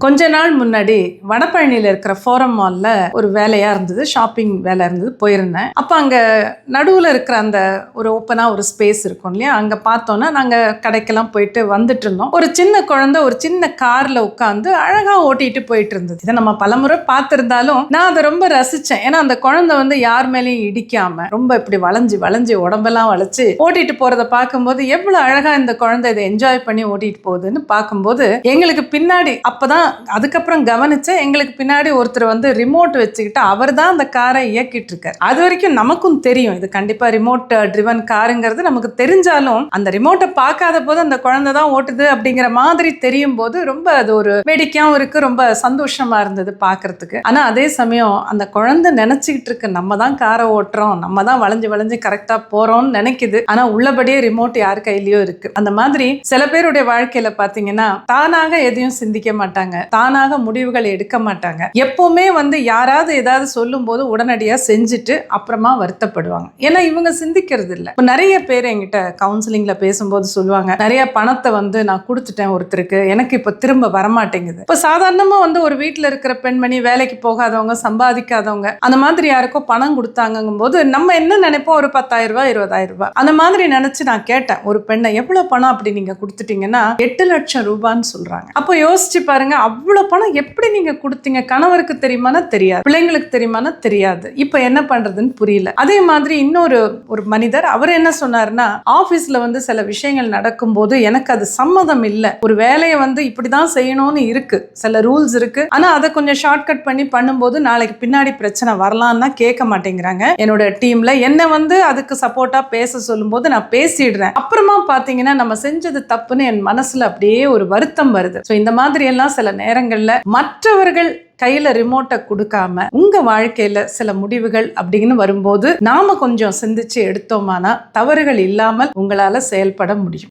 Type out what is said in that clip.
கொஞ்ச நாள் முன்னாடி வடபழனியில் இருக்கிற ஃபோரம் மால்ல ஒரு வேலையாக இருந்தது ஷாப்பிங் வேலை இருந்தது போயிருந்தேன். அப்போ அங்கே நடுவில் இருக்கிற அந்த ஒரு ஓப்பனாக ஒரு ஸ்பேஸ் இருக்கும் இல்லையா? அங்கே பார்த்தோன்னா நாங்கள் கடைக்கெல்லாம் போயிட்டு வந்துட்டு இருந்தோம். ஒரு சின்ன குழந்தை ஒரு சின்ன காரில் உட்காந்து அழகாக ஓட்டிட்டு போயிட்டு இருந்தது. இதை நம்ம பலமுறை பார்த்துருந்தாலும் நான் அதை ரொம்ப ரசித்தேன் ஏன்னா அந்த குழந்தை வந்து யார் மேலேயும் இடிக்காமல் ரொம்ப இப்படி வளைஞ்சு வளைஞ்சு உடம்பெல்லாம் வளைச்சு ஓட்டிட்டு போகிறத பார்க்கும்போது எவ்வளோ அழகாக இந்த குழந்தை இதை என்ஜாய் பண்ணி ஓட்டிட்டு போகுதுன்னு பார்க்கும்போது எங்களுக்கு பின்னாடி அப்போ தான் அதுக்கப்புறம் கவனிச்சேன் எங்களுக்கு பின்னாடி ஒருத்தர் வந்து ரிமோட் வச்சுக்கிட்டு அவர் தான் அந்த காரை இயக்கிட்டு இருக்கார் அது வரைக்கும் நமக்கும் தெரியும். இது கண்டிப்பா ரிமோட் ட்ரிவன் காருங்கிறது நமக்கு தெரிஞ்சாலும் அந்த ரிமோட்டை பார்க்காத போது அந்த குழந்தை தான் ஓட்டுது அப்படிங்கிற மாதிரி தெரியும் போது ரொம்ப அது ஒரு வேடிக்கையாகவும் இருக்கு. ரொம்ப சந்தோஷமா இருந்தது பார்க்கறதுக்கு. ஆனா அதே சமயம் அந்த குழந்தை நினைச்சுக்கிட்டு இருக்கு நம்ம தான் காரை ஓட்டுறோம் நம்ம தான் வளைஞ்சு வளைஞ்சு கரெக்டா போறோம்னு நினைக்குது. ஆனா உள்ளபடியே ரிமோட் யார் கையிலயோ இருக்கு. அந்த மாதிரி சில பேருடைய வாழ்க்கையில பாத்தீங்கன்னா தானாக எதையும் சிந்திக்க மாட்டாங்க. தானாக முடிவுகள் எடுக்க மாட்டாங்க. எப்பவுமே வந்து யாராவது ஏதாவது சொல்லும் போது உடனடியா செஞ்சுட்டு அப்புறமா வருத்தப்படுவாங்க. ஏன்னா இவங்க சிந்திக்கிறது இல்லை இப்போ நிறைய பேர் என்கிட்ட கவுன்சிலிங்ல பேசும்போது சொல்லுவாங்க நிறைய பணத்தை வந்து நான் கொடுத்துட்டேன் ஒருத்தருக்கு. எனக்கு இப்போ திரும்ப வரமாட்டேங்குது. இப்போ சாதாரணமா வந்து ஒரு வீட்டில் இருக்கிற பெண்மணி வேலைக்கு போகாதவங்க சம்பாதிக்காதவங்க அந்த மாதிரி யாருக்கோ பணம் கொடுத்தாங்கும் போது நம்ம என்ன நினைப்போம்? ஒரு பத்தாயிரம் ரூபாய் இருபதாயிரம் ரூபாய். அந்த மாதிரி நினைச்சு நான் கேட்டேன் ஒரு பெண்ணை எவ்வளவு பணம் அப்படி நீங்க கொடுத்துட்டீங்கன்னா எட்டு லட்சம் ரூபான்னு சொல்றாங்க. அப்போ யோசிச்சு பாருங்க அவ்வளோ பணம் எப்படி நீங்க கொடுத்தீங்க? கணவருக்கு தெரியுமானா தெரியாது. பிள்ளைங்களுக்கு தெரியுமானா தெரியாது. இப்போ என்ன பண்றதுன்னு புரியல. அதே மாதிரி இன்னொரு ஒரு மனிதர் அவர் என்ன சொன்னாருன்னா ஆபீஸ்ல வந்து சில விஷயங்கள் நடக்கும்போது எனக்கு அது சம்மதம் இல்லை. ஒரு வேலையை வந்து இப்படிதான் செய்யணும்னு இருக்கு. சில ரூல்ஸ் இருக்கு. ஆனா அதை கொஞ்சம் ஷார்ட்கட் பண்ணி பண்ணும்போது நாளைக்கு பின்னாடி பிரச்சனை வரலாம்னா கேட்க மாட்டேங்கிறாங்க. என்னோட டீம்ல என்ன வந்து அதுக்கு சப்போர்ட்டா பேச சொல்லும்போது நான் பேசிடுறேன். அப்புறமா பாத்தீங்கன்னா நம்ம செஞ்சது தப்புன்னு என் மனசுல அப்படியே ஒரு வருத்தம் வருது. ஸோ இந்த மாதிரி எல்லாம் சில நேரங்களில் மற்றவர்கள் கையில ரிமோட்டை கொடுக்காம உங்க வாழ்க்கையில சில முடிவுகள் அப்படின்னு வரும்போது நாம கொஞ்சம் சிந்திச்சு எடுத்தோமானா தவறுகள் இல்லாமல் உங்களால செயல்பட முடியும்.